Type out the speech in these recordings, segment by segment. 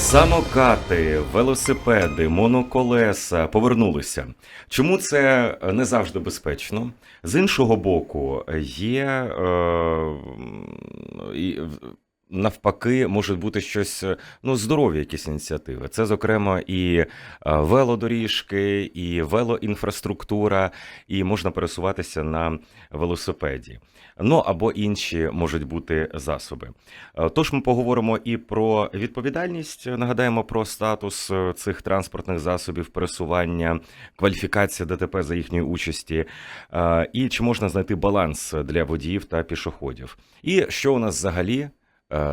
Самокати, велосипеди, моноколеса повернулися. Чому це не завжди безпечно? З іншого боку, є е, в- навпаки, можуть бути щось ну, здорові якісь ініціативи. Це, зокрема, і е, велодоріжки, і велоінфраструктура, і можна пересуватися на велосипеді. Ну або інші можуть бути засоби. Е, Тож ми поговоримо і про відповідальність. Нагадаємо про статус е, цих транспортних засобів пересування, кваліфікація ДТП за їхньої участі, е, і чи можна знайти баланс для водіїв та пішоходів. І що у нас взагалі е,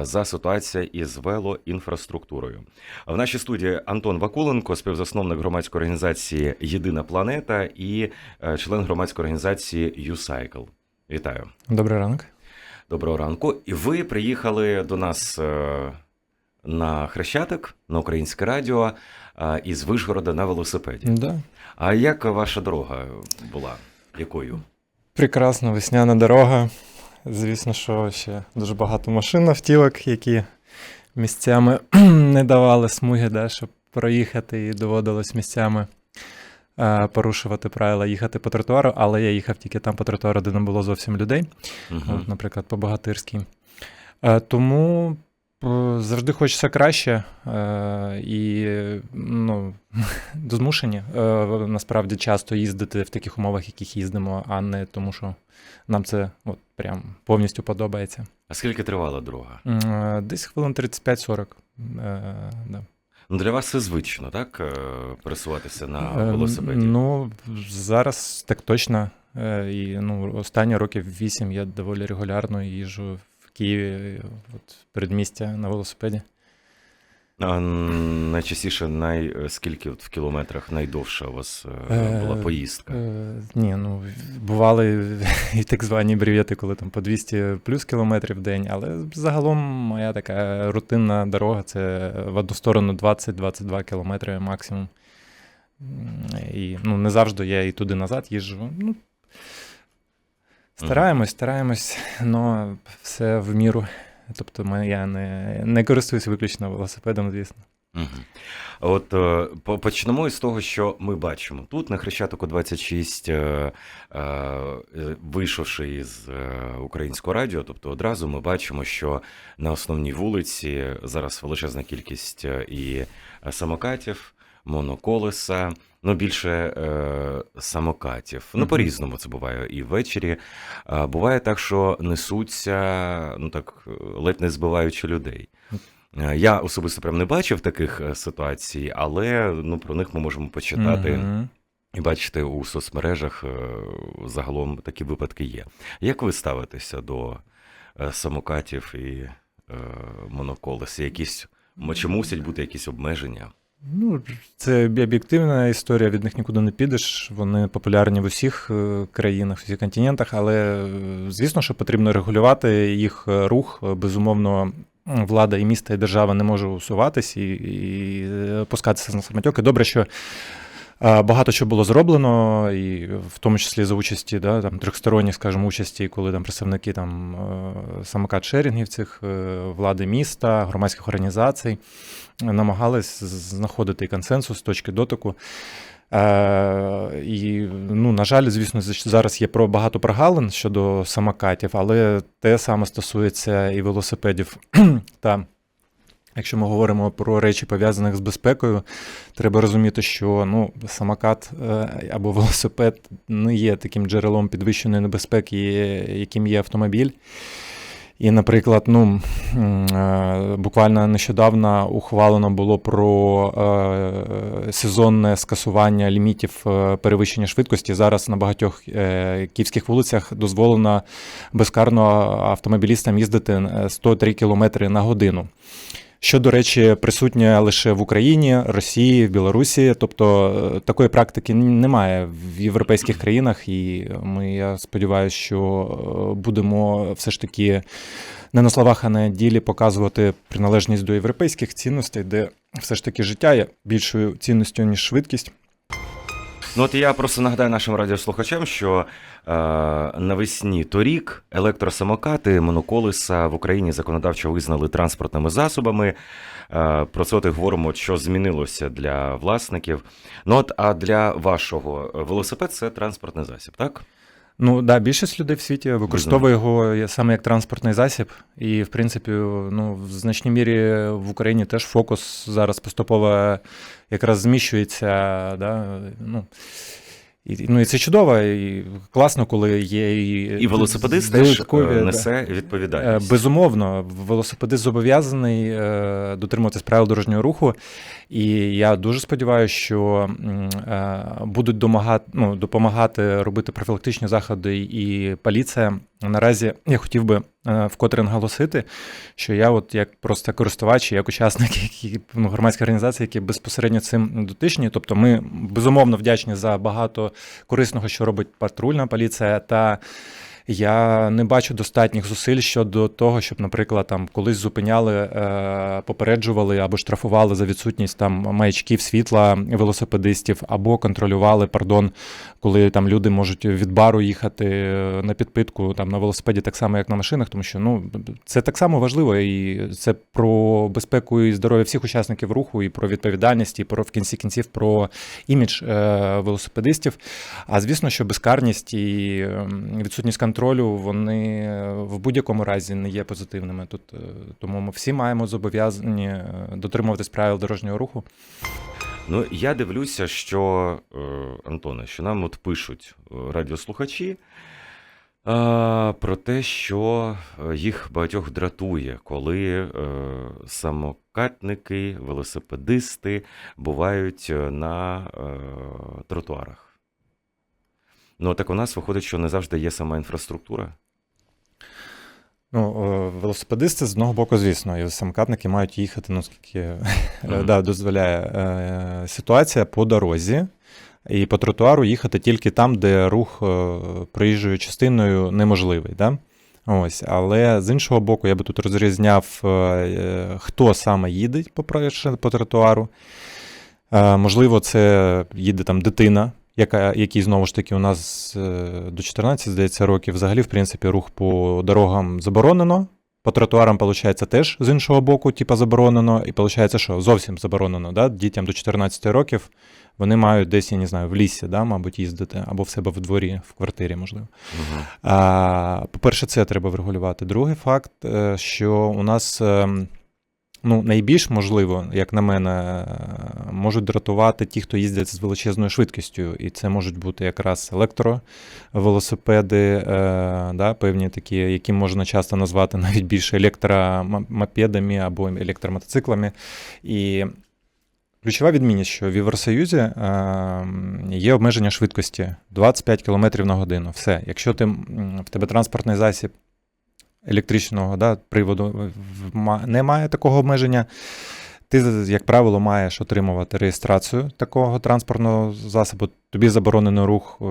за ситуація із велоінфраструктурою. В нашій студії Антон Вакуленко, співзасновник громадської організації Єдина планета і е, член громадської організації YouCycle. Вітаю. Добрий ранок. Доброго ранку. І ви приїхали до нас е, на Хрещатик на українське радіо е, із Вишгорода на велосипеді. Да. А як ваша дорога була? Якою? Прекрасна весняна дорога. Звісно, що ще дуже багато машин автівок, які місцями не давали смуги, да, щоб проїхати, і доводилось місцями е, порушувати правила їхати по тротуару, але я їхав тільки там по тротуару, де не було зовсім людей. Угу. От, наприклад, по Богатирській. Е, Тому завжди хочеться краще е, і ну, змушені е, насправді часто їздити в таких умовах, яких їздимо, а не тому, що нам це от, прям повністю подобається. А скільки тривала дорога? Е, Десь хвилин 35-40. Е, да. Ну, для вас це звично, так? е, Пересуватися на Е, велосипеді. Ну, зараз так точно. Е, І ну, останні років 8 я доволі регулярно їжджу Києві, от, передмістя на велосипеді. А найчастіше, най... скільки от в кілометрах найдовша у вас е, Е, була поїздка? Е, ні, ну бували і так звані бревєти, коли там по 200 плюс кілометрів в день, але загалом моя така рутинна дорога це в одну сторону 20-22 кілометри максимум. І ну, не завжди я і туди назад їжджу. Ну, стараємось, стараємось, але все в міру. Тобто я не, не користуюсь виключно велосипедом, звісно. Угу. От е, почнемо із того, що ми бачимо. Тут на Хрещатику 26, е, е, вийшовши із українського радіо, тобто одразу ми бачимо, що на основній вулиці зараз величезна кількість і самокатів, моноколеса, ну більше е, самокатів. Ну, по-різному це буває і ввечері. А буває так, що несуться, ну так, е, ледь не збиваючи людей. Е, Я особисто прям не бачив таких е, ситуацій, але ну, про них ми можемо почитати і бачити у соцмережах. е, Загалом такі випадки є. Як ви ставитеся до е, самокатів і е, моноколес? Якісь чи мусять бути якісь обмеження? Ну, це об'єктивна історія, від них нікуди не підеш. Вони популярні в усіх е, країнах, в усіх континентах, але е, звісно, що потрібно регулювати їх е, рух. Безумовно, влада і місто, і держава не може усуватись і, і пускатися на самотьоки. Добре, що багато чого було зроблено, і в тому числі за участі, да, там, трьохсторонніх, скажімо, участі, коли там представники там, е, самокат-шерінгів цих е, влади міста, громадських організацій намагались знаходити консенсус з точки дотику. Е, і, ну, на жаль, звісно, зараз є про багато прогалин щодо самокатів, але те саме стосується і велосипедів. Та якщо ми говоримо про речі, пов'язаних з безпекою, треба розуміти, що ну, самокат е, або велосипед не є таким джерелом підвищеної небезпеки, яким є автомобіль. І, наприклад, ну е, буквально нещодавно ухвалено було про е, сезонне скасування лімітів перевищення швидкості. Зараз на багатьох київських вулицях дозволено безкарно автомобілістам їздити е, 103 км на годину. Що, до речі, присутнє лише в Україні, Росії, в Білорусі. Тобто е, такої практики немає в європейських країнах, і ми, я сподіваюся, що е, будемо все ж таки не на словах, а на ділі показувати приналежність до європейських цінностей, де все ж таки життя є більшою цінністю, ніж швидкість. Ну от я просто нагадаю нашим радіослухачам, що е, навесні торік електросамокати, моноколеса в Україні законодавчо визнали транспортними засобами. Е, про це от говоримо, що змінилося для власників. Ну от, а для вашого велосипед це транспортний засіб, так? Ну да, більшість людей в світі використовує його саме як транспортний засіб, і в принципі, ну в значній мірі в Україні теж фокус зараз поступово якраз зміщується. Да? Ну, і, ну і це чудово, і класно, коли є і, І велосипедист теж е, да. несе Е, відповідальність. Безумовно, велосипедист зобов'язаний е, дотримуватись правил дорожнього руху. І я дуже сподіваюся, що е, будуть домагати, ну, допомагати робити профілактичні заходи і поліція. Наразі я хотів би е, вкотре наголосити, що я, от як просто користувач, як учасник які, ну, громадської організації, які безпосередньо цим дотичні. Тобто, ми безумовно вдячні за багато корисного, що робить патрульна поліція. Та я не бачу достатніх зусиль щодо того, щоб, наприклад, там колись зупиняли, е, попереджували або штрафували за відсутність там маячків світла велосипедистів, або контролювали, пардон, коли там люди можуть від бару їхати е, на підпитку там на велосипеді, так само як на машинах, тому що ну це так само важливо, і це про безпеку і здоров'я всіх учасників руху, і про відповідальність, і про в кінці кінців про імідж е, велосипедистів. А звісно, що безкарність і ем, відсутність контролю вони е, в будь-якому разі не є позитивними. Тут е, тому ми всі маємо зобов'язані е, дотримуватись правил дорожнього руху. Ну, я дивлюся, що, Антоне, що нам от пишуть радіослухачі про те, що їх багатьох дратує, коли самокатники, велосипедисти бувають на тротуарах. Ну, так у нас виходить, що не завжди є сама інфраструктура. Ну, е, велосипедисти з одного боку, звісно, і самокатники мають їхати, ну скільки да, дозволяє е, ситуація по дорозі. І по тротуару їхати тільки там, де рух е, проїжджою частиною неможливий. Да? Ось, але з іншого боку, я би тут розрізняв, е, хто саме їде, по тротуару. Е, Можливо, це їде там дитина, яка, якій знову ж таки у нас е, до 14, здається, років взагалі, в принципі, рух по дорогам заборонено. По тротуарам, виходить, теж з іншого боку, типа заборонено. І виходить, що зовсім заборонено. Да? Дітям до 14 років вони мають десь, я не знаю, в лісі, да, мабуть, їздити, або в себе в дворі, в квартирі, можливо. Угу. А, по-перше, це треба врегулювати. Другий факт, е, що у нас ем, ну, найбільш можливо, як на мене, можуть дратувати ті, хто їздять з величезною швидкістю. І це можуть бути якраз електровелосипеди, е, да, певні такі, які можна часто назвати навіть більше електромопедами або електромотоциклами. І Ключова відмінність, що в Євросоюзі е, є обмеження швидкості 25 км на годину. Все. Якщо ти, в тебе транспортний засіб електричного да, приводу немає такого обмеження, ти, як правило, маєш отримувати реєстрацію такого транспортного засобу. Тобі заборонено рух, е,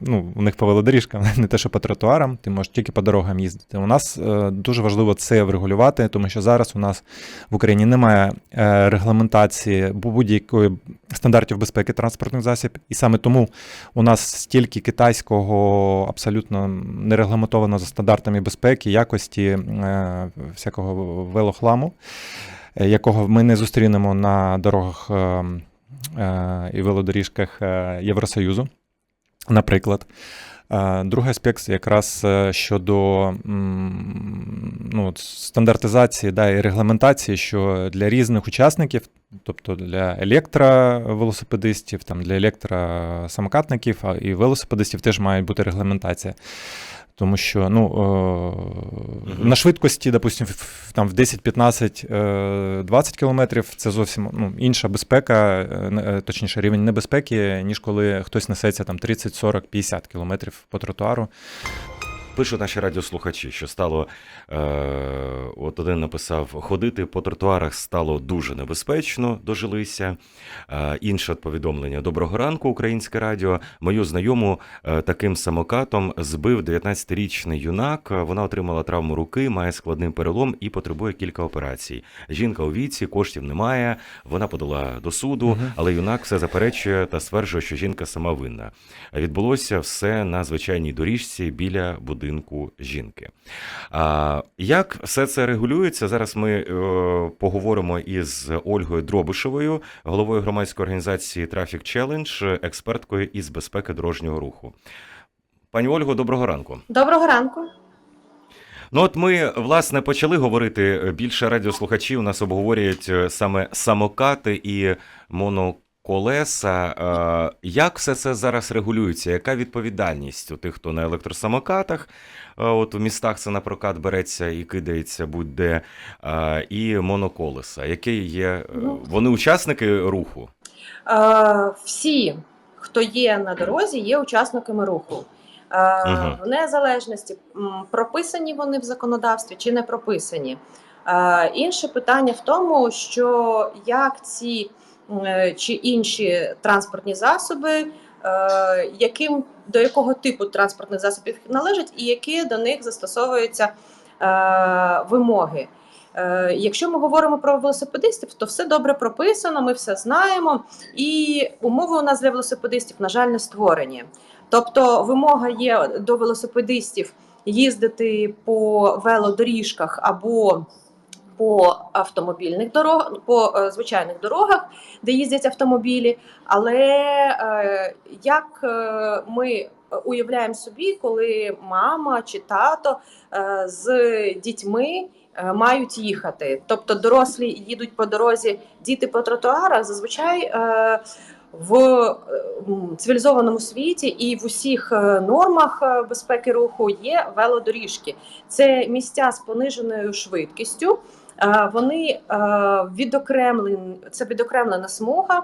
ну, у них по велодоріжкам, не те, що по тротуарам, ти можеш тільки по дорогам їздити. У нас е, дуже важливо це врегулювати, тому що зараз у нас в Україні немає е, регламентації будь-якої стандартів безпеки транспортних засіб, і саме тому у нас стільки китайського абсолютно нерегламентовано за стандартами безпеки, якості всякого велохламу, якого ми не зустрінемо на дорогах е, е, і велодоріжках е, Євросоюзу, наприклад. Е, Другий аспект якраз е, щодо ну, стандартизації да, і регламентації, що для різних учасників, тобто для електровелосипедистів, там, для електросамокатників і велосипедистів теж має бути регламентація. Тому що ну, е, на швидкості, допустим, в- там в 10, 15, е, 20 кілометрів це зовсім ну, інша безпека, е, е, точніше, рівень небезпеки, ніж коли хтось несеться там 30, 40, 50 кілометрів по тротуару. Пишуть наші радіослухачі, що стало е, от один написав: ходити по тротуарах стало дуже небезпечно, дожилися. Е, інше повідомлення: Доброго ранку, українське радіо. Мою знайому е, таким самокатом збив 19-річний юнак. Вона отримала травму руки, має складний перелом і потребує кілька операцій. Жінка у віці, коштів немає. Вона подала до суду, але юнак все заперечує та стверджує, що жінка сама винна. Відбулося все на звичайній доріжці біля будинку жінки. А як все це регулюється? Зараз ми е, поговоримо із Ольгою Дробишевою, головою громадської організації Traffic Challenge, експерткою із безпеки дорожнього руху. Пані Ольго, доброго ранку. Доброго ранку. Ну, от ми власне почали говорити. Більше радіослухачів нас обговорюють е, саме самокати і моноколеса. Е, Як все це зараз регулюється? Яка відповідальність у тих, хто на електросамокатах? Е, От у містах це на прокат береться і кидається будь-де, е, і моноколеса. Які є Ну. вони учасники руху? Всі, хто є на дорозі, є учасниками руху. В незалежності прописані вони в законодавстві чи не прописані. Інше питання в тому, що як ці чи інші транспортні засоби, е, яким до якого типу транспортних засобів належать, і які до них застосовуються е, вимоги. Е, Якщо ми говоримо про велосипедистів, то все добре прописано, ми все знаємо, і умови у нас для велосипедистів, на жаль, не створені. Тобто, вимога є до велосипедистів їздити по велодоріжках або по автомобільних дорогах, по е, звичайних дорогах, де їздять автомобілі. Але е, як е, ми уявляємо собі, коли мама чи тато з дітьми мають їхати. Тобто дорослі їдуть по дорозі, діти по тротуарах зазвичай. В цивілізованому світі і в усіх нормах безпеки руху є велодоріжки. Це місця з пониженою швидкістю. Вони відокремлені, це відокремлена смуга,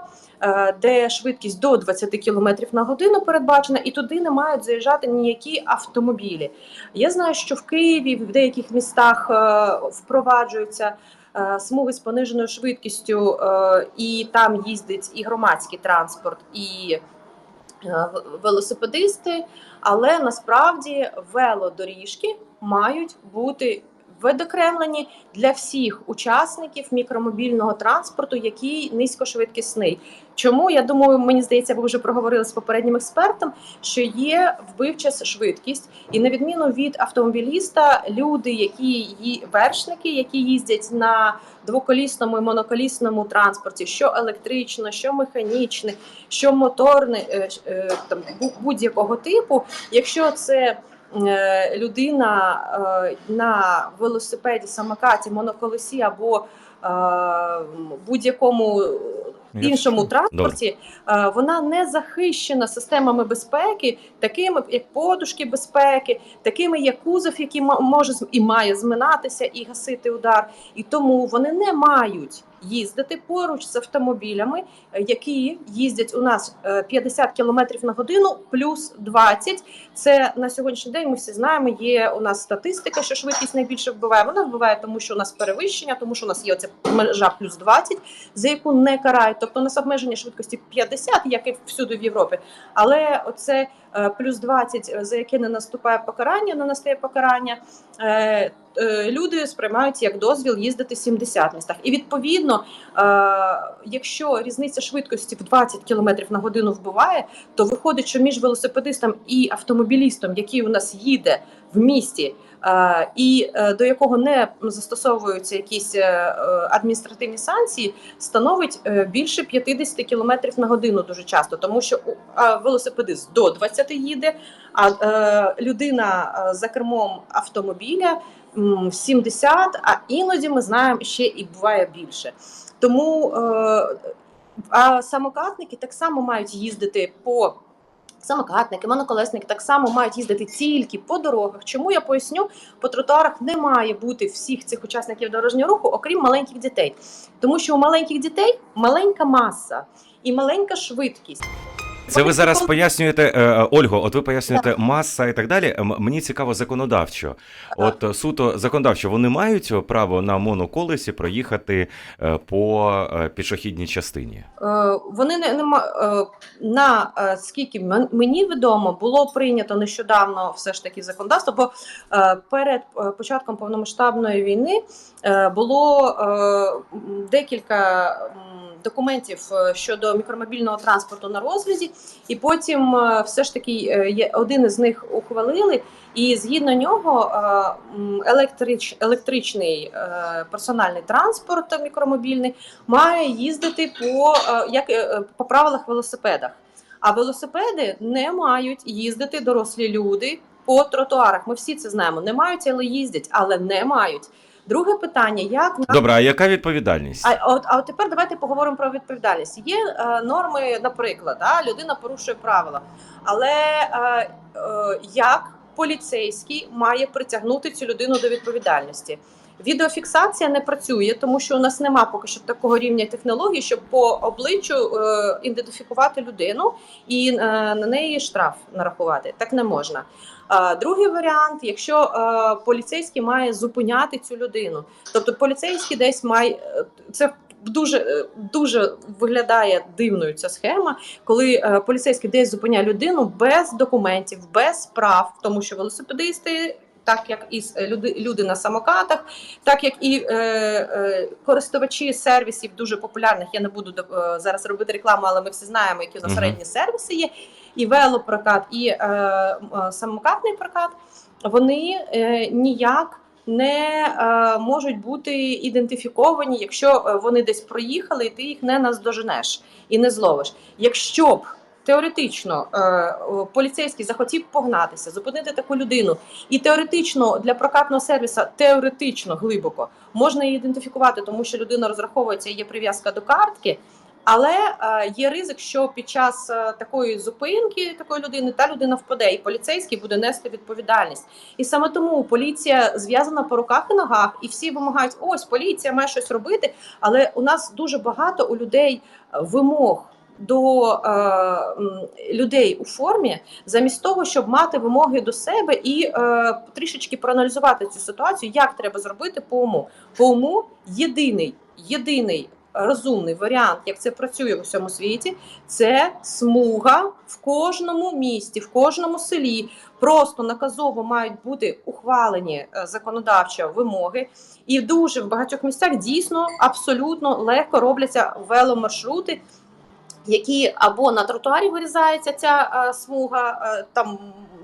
де швидкість до 20 км на годину передбачена, і туди не мають заїжджати ніякі автомобілі. Я знаю, що в Києві в деяких містах впроваджуються смуги з пониженою швидкістю, і там їздить і громадський транспорт, і велосипедисти. Але насправді велодоріжки мають бути видокремлені для всіх учасників мікромобільного транспорту, який низькошвидкісний. Чому я думаю, мені здається, ви вже проговорили з попереднім експертом, що є вбивча швидкість, і на відміну від автомобіліста, люди, які ї- вершники, які їздять на двоколісному і моноколісному транспорті, що електрично, що механічне, що моторне, е, е, там будь-якого типу, якщо це людина е, на велосипеді, самокаті, моноколесі або е, будь-якому іншому транспорті, е, вона не захищена системами безпеки, такими як подушки безпеки, такими як кузов, який може і має зминатися і гасити удар. І тому вони не мають їздити поруч з автомобілями, е, які їздять у нас е, 50 км на годину плюс 20. Це на сьогоднішній день. Ми всі знаємо. Є у нас статистика, що швидкість найбільше вбиває. Вона вбиває, тому що у нас перевищення, тому що у нас є оця межа плюс 20, за яку не карають. Тобто у нас обмеження швидкості 50, як і всюди в Європі. Але оце е, плюс 20, е, за яке не наступає покарання, не настає покарання. е, е, Люди сприймають як дозвіл їздити 70 в містах. І відповідно, е, якщо різниця швидкості в 20 км на годину вбиває, то виходить, що між велосипедистом і автомобілістом, який у нас їде в місті, е, і е, до якого не застосовуються якісь е, е, адміністративні санкції, становить більше 50 км на годину дуже часто, тому що велосипедист до 20 їде, а людина за кермом автомобіля м, 70, а іноді ми знаємо ще і буває більше. Тому а самокатники так само мають їздити по. Самокатники, моноколесники так само мають їздити тільки по дорогах. Чому я поясню, по тротуарах не має бути всіх цих учасників дорожнього руху, окрім маленьких дітей, тому що у маленьких дітей маленька маса і маленька швидкість. Це ви зараз пояснюєте, е, е, Ольго, от ви пояснюєте маса і так далі. Мені цікаво законодавчо. От е, суто законодавчо, вони мають право на моноколесі проїхати е, по е, пішохідній частині. Е, Вони не, не ма- е, на е, скільки мен- мені відомо, було прийнято нещодавно все ж таки законодавство, бо е, перед е, початком повномасштабної війни е, було е, декілька документів е, щодо мікромобільного транспорту на розгляді, і потім е, все ж таки е, один із них ухвалили. І згідно нього електрич, електричний персональний транспорт мікромобільний має їздити по, як, по правилах велосипедах. А велосипеди не мають їздити дорослі люди по тротуарах. Ми всі це знаємо. Не мають, але їздять, але не мають. Друге питання: як на Добре, а яка відповідальність? а от, а от тепер давайте поговоримо про відповідальність. Є е, норми, наприклад, да, людина порушує правила, але е, е, як поліцейський має притягнути цю людину до відповідальності? Відеофіксація не працює, тому що у нас нема поки що такого рівня технологій, щоб по обличчю е, ідентифікувати людину і е, на неї штраф нарахувати. Так не можна. Е, другий варіант, якщо е, поліцейський має зупиняти цю людину, тобто поліцейський десь має е, це. Дуже е, дуже виглядає дивною ця схема, коли е, поліцейський десь зупиняє людину без документів, без прав, тому що велосипедисти, так як і люди, люди на самокатах, так як і е, е, користувачі сервісів дуже популярних. Я не буду е, зараз робити рекламу, але ми всі знаємо, які Мгм. середні сервіси є, і велопрокат, і е, е, самокатний прокат. Вони е, ніяк не е, можуть бути ідентифіковані, якщо е, вони десь проїхали, і ти їх не наздоженеш і не зловиш. Якщо б теоретично е, поліцейський захотів погнатися, зупинити таку людину, і теоретично для прокатного сервісу теоретично глибоко можна її ідентифікувати, тому що людина розраховується, є прив'язка до картки. Але е, є ризик, що під час е, такої зупинки такої людини та людина впаде, і поліцейський буде нести відповідальність. І саме тому поліція зв'язана по руках і ногах, і всі вимагають: ось поліція має щось робити. Але у нас дуже багато у людей вимог. До е, людей у формі, замість того, щоб мати вимоги до себе і е, трішечки проаналізувати цю ситуацію, як треба зробити по уму. По уму єдиний, єдиний розумний варіант, як це працює в усьому світі, це смуга в кожному місті, в кожному селі. Просто наказово мають бути ухвалені е, законодавчо вимоги, і дуже в багатьох місцях дійсно абсолютно легко робляться веломаршрути. Які або на тротуарі вирізається ця е, смуга, е, там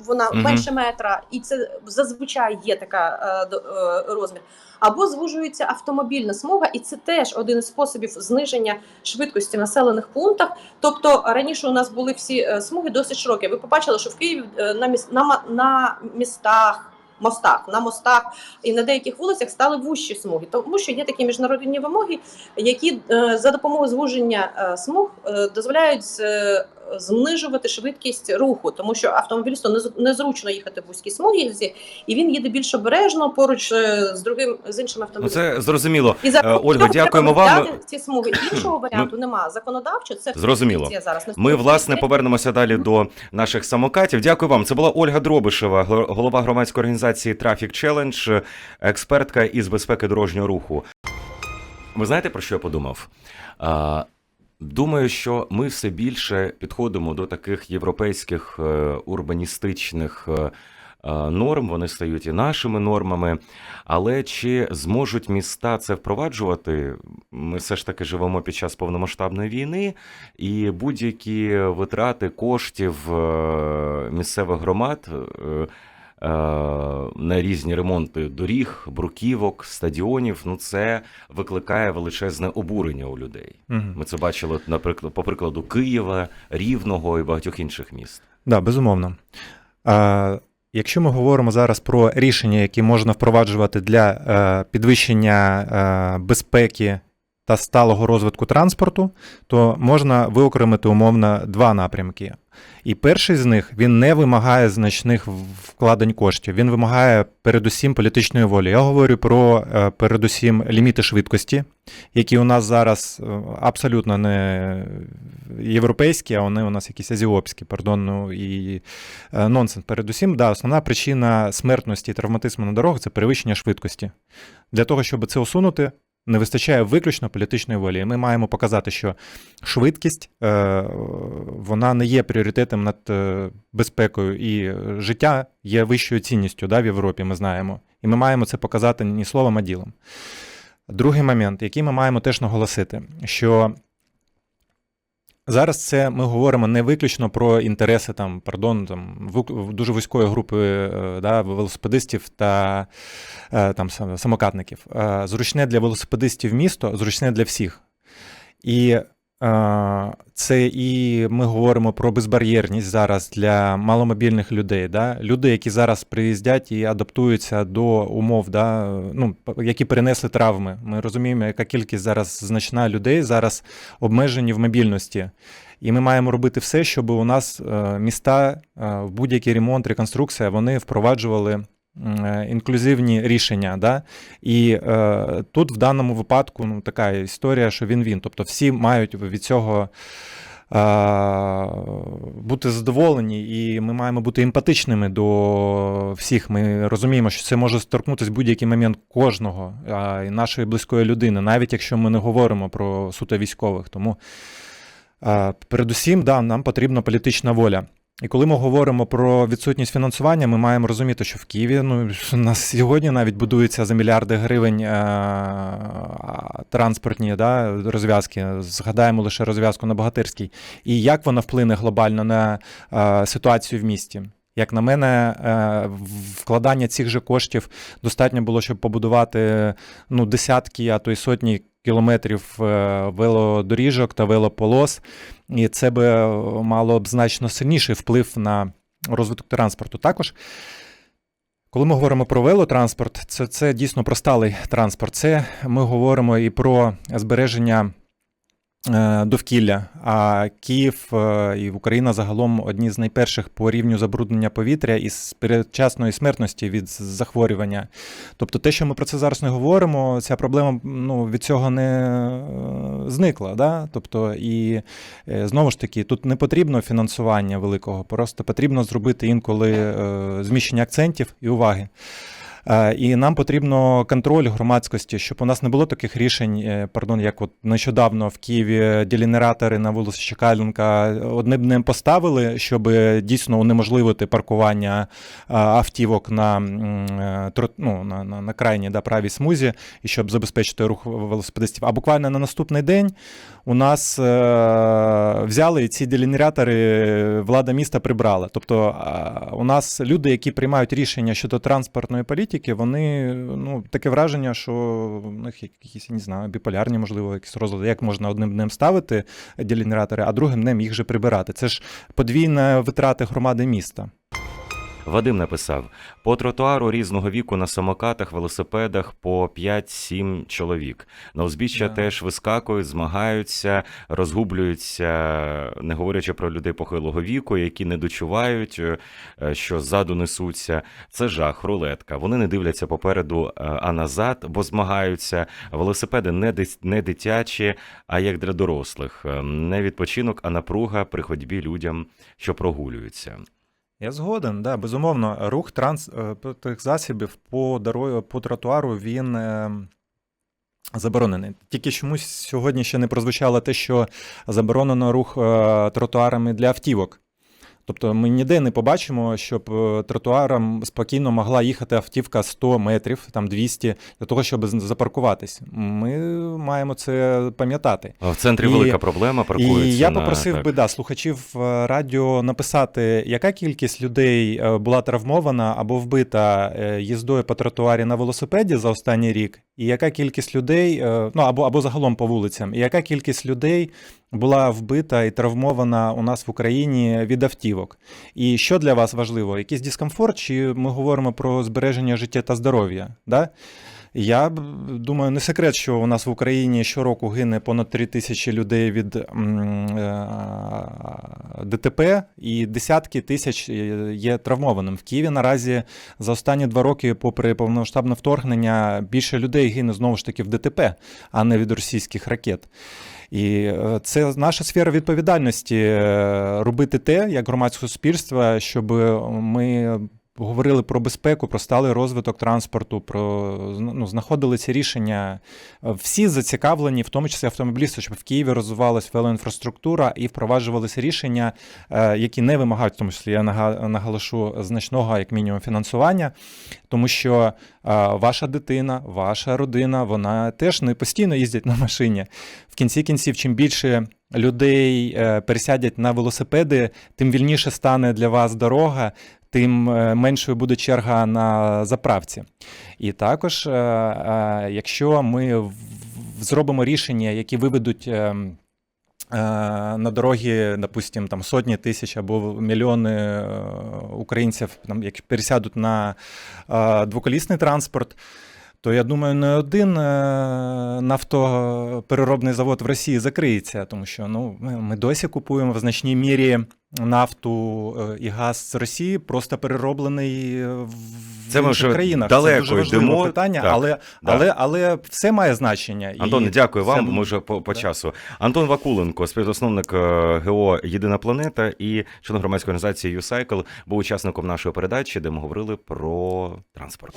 вона Мгм. менше метра, і це зазвичай є така до- е, розмір, або звужується автомобільна смуга, і це теж один із способів зниження швидкості в населених пунктах. Тобто раніше у нас були всі смуги досить широкі. Ви побачили, що в Києві на міс на, на містах. Мостах. На мостах і на деяких вулицях стали вущі смуги, тому що є такі міжнародні вимоги, які е, за допомогою звуження е, смуг е, дозволяють знижувати швидкість руху, тому що автомобілісту нез- незручно їхати в вузькій смузі, і він їде більш обережно поруч е, з другим з іншим Ну автомобілем. це зрозуміло. І за Е, Ольга, дякуємо вам. ці смуги. Іншого варіанту немає. Законодавчо це Зрозуміло. зараз Ми власне повернемося далі до наших самокатів. Дякую вам. Це була Ольга Дробишева, голова громадської організації Traffic Challenge, експертка із безпеки дорожнього руху. Ви знаєте про що я подумав? Думаю, що ми все більше підходимо до таких європейських е, урбаністичних е, е, норм. Вони стають і нашими нормами. Але чи зможуть міста це впроваджувати? Ми все ж таки живемо під час повномасштабної війни, і будь-які витрати коштів місцевих громад. Е, На різні ремонти доріг, бруківок, стадіонів, ну це викликає величезне обурення у людей. Мгм. Ми це бачили, наприклад, по прикладу Києва, Рівного і багатьох інших міст. Да, безумовно. А, якщо ми говоримо зараз про рішення, які можна впроваджувати для е, підвищення е, безпеки та сталого розвитку транспорту, то можна виокремити умовно два напрямки. І перший з них він не вимагає значних вкладень коштів. Він вимагає передусім політичної волі. Я говорю про е, передусім ліміти швидкості, які у нас зараз е, абсолютно не європейські, а вони у нас якісь азіопські, пардон, ну і е, нонсенс. Передусім, да, основна причина смертності і травматизму на дорогах це перевищення швидкості. Для того, щоб це усунути, не вистачає виключно політичної волі. Ми маємо показати, що швидкість е, вона не є пріоритетом над е, безпекою, і е, життя є вищою цінністю да, в Європі, ми знаємо. І ми маємо це показати ні словом, а ділом. Другий момент, який ми маємо теж наголосити, що зараз це ми говоримо не виключно про інтереси там, пардон, там, дуже вузької групи е, да, велосипедистів та е, там, самокатників. Е, Зручне для велосипедистів місто, зручне для всіх. І це і ми говоримо про безбар'єрність зараз для маломобільних людей. Да? Люди, які зараз приїздять і адаптуються до умов, да? ну, які перенесли травми. Ми розуміємо, яка кількість зараз значна людей зараз обмежені в мобільності. І ми маємо робити все, щоб у нас е, міста е, в будь-який ремонт, реконструкція, вони впроваджували інклюзивні рішення. Да? І е, тут в даному випадку ну, така історія, що він-він. Тобто всі мають від цього е, бути задоволені, і ми маємо бути емпатичними до всіх. Ми розуміємо, що це може торкнутися в будь-який момент кожного і нашої близької людини, навіть якщо ми не говоримо про суто військових. Тому е, передусім, да, нам потрібна політична воля. І коли ми говоримо про відсутність фінансування, ми маємо розуміти, що в Києві ну, у сьогодні навіть будуються за мільярди гривень е, транспортні да, розв'язки. Згадаємо лише розв'язку на Богатирській. І як вона вплине глобально на е, ситуацію в місті? Як на мене, е, вкладання цих же коштів достатньо було, щоб побудувати ну, десятки, а то й сотні кілометрів е, велодоріжок та велополос, і це би е, мало б значно сильніший вплив на розвиток транспорту. Також, коли ми говоримо про велотранспорт, це, це дійсно про сталий транспорт. Це ми говоримо і про збереження довкілля. А Київ е, і Україна загалом одні з найперших по рівню забруднення повітря і з передчасної смертності від захворювання. Тобто, те, що ми про це зараз не говоримо, ця проблема ну, від цього не е, зникла. Да? Тобто, і е, знову ж таки, тут не потрібно фінансування великого, просто потрібно зробити інколи е, зміщення акцентів і уваги. Е, І нам потрібно контроль громадськості, щоб у нас не було таких рішень, е, пардон, як от нещодавно в Києві делінератори на вулиці Чекаленка одним днем поставили, щоб дійсно унеможливити паркування автівок на, е, ну, на, на, на крайній да, правій смузі, і щоб забезпечити рух велосипедистів. А буквально на наступний день у нас е, взяли ці делінератори влада міста прибрала. Тобто у нас люди, які приймають рішення щодо транспортної політики, вони ну таке враження, що у них якісь не знаю, біполярні, можливо, якісь розлади. Як можна одним днем ставити ділінератори, а другим днем їх же прибирати? Це ж подвійна витрати громади міста. Вадим написав: по тротуару різного віку на самокатах, велосипедах по 5-7 чоловік. На узбіччя Да. теж вискакують, змагаються, розгублюються, не говорячи про людей похилого віку, які не дочувають, е, що ззаду несуться. Це жах, рулетка. Вони не дивляться попереду, е, а назад, бо змагаються. Велосипеди не, дитячі, а як для дорослих. Е, Не відпочинок, а напруга при ходьбі людям, що прогулюються. Я згоден, да, безумовно. Рух транспортних засобів по дорозі, по тротуару він е, заборонений. Тільки чомусь сьогодні ще не прозвучало те, що заборонено рух е, тротуарами для автівок. Тобто ми ніде не побачимо, щоб е, тротуаром спокійно могла їхати автівка 100 метрів, там 200, для того, щоб запаркуватись. Ми маємо це пам'ятати. В центрі І- велика проблема паркується. І я попросив так. би да, слухачів е, радіо написати, яка кількість людей е, була травмована або вбита їздою по тротуарі на велосипеді за останній рік, і яка кількість людей, е, ну або, або загалом по вулицям, і яка кількість людей була вбита і травмована у нас в Україні від автівок. І що для вас важливо? Якийсь дискомфорт, чи ми говоримо про збереження життя та здоров'я? Да? Я думаю, не секрет, що у нас в Україні щороку гине понад 3 тисячі людей від е, ДТП, і десятки тисяч є травмованим. В Києві наразі за останні два роки, попри повномасштабне вторгнення, більше людей гине знову ж таки в ДТП, а не від російських ракет. І е, це наша сфера відповідальності е, робити те, як громадське суспільство, щоб ми говорили про безпеку, про сталий розвиток транспорту, про ну, знаходили ці рішення. Е, Всі зацікавлені, в тому числі автомобілісти, щоб в Києві розвивалась велоінфраструктура і впроваджувалися рішення, е, які не вимагають, в тому числі я наголошу значного, як мінімум, фінансування, тому що е, ваша дитина, ваша родина, вона теж не постійно їздять на машині. В кінці кінців, чим більше людей пересядять на велосипеди, тим вільніше стане для вас дорога, тим е, меншою буде черга на заправці. І також, е, е, якщо ми зробимо рішення, які виведуть. На дороги, допустим, там сотні тисяч або мільйони українців, там, як пересядуть на двоколісний транспорт, то я думаю, не один е, нафтопереробний завод в Росії закриється, тому що ну, ми, досі купуємо в значній мірі нафту е, і газ з Росії, просто перероблений е, в Це ми інших вже країнах. далеко Це дуже важливе йдемо. питання, Так, але, да. але, але все має значення. Антоне, і дякую вам. буде- Ми вже по, по часу. Антон Вакуленко, співзасновник ГО Єдина планета і член громадської організації YouCycle, був учасником нашої передачі, де ми говорили про транспорт.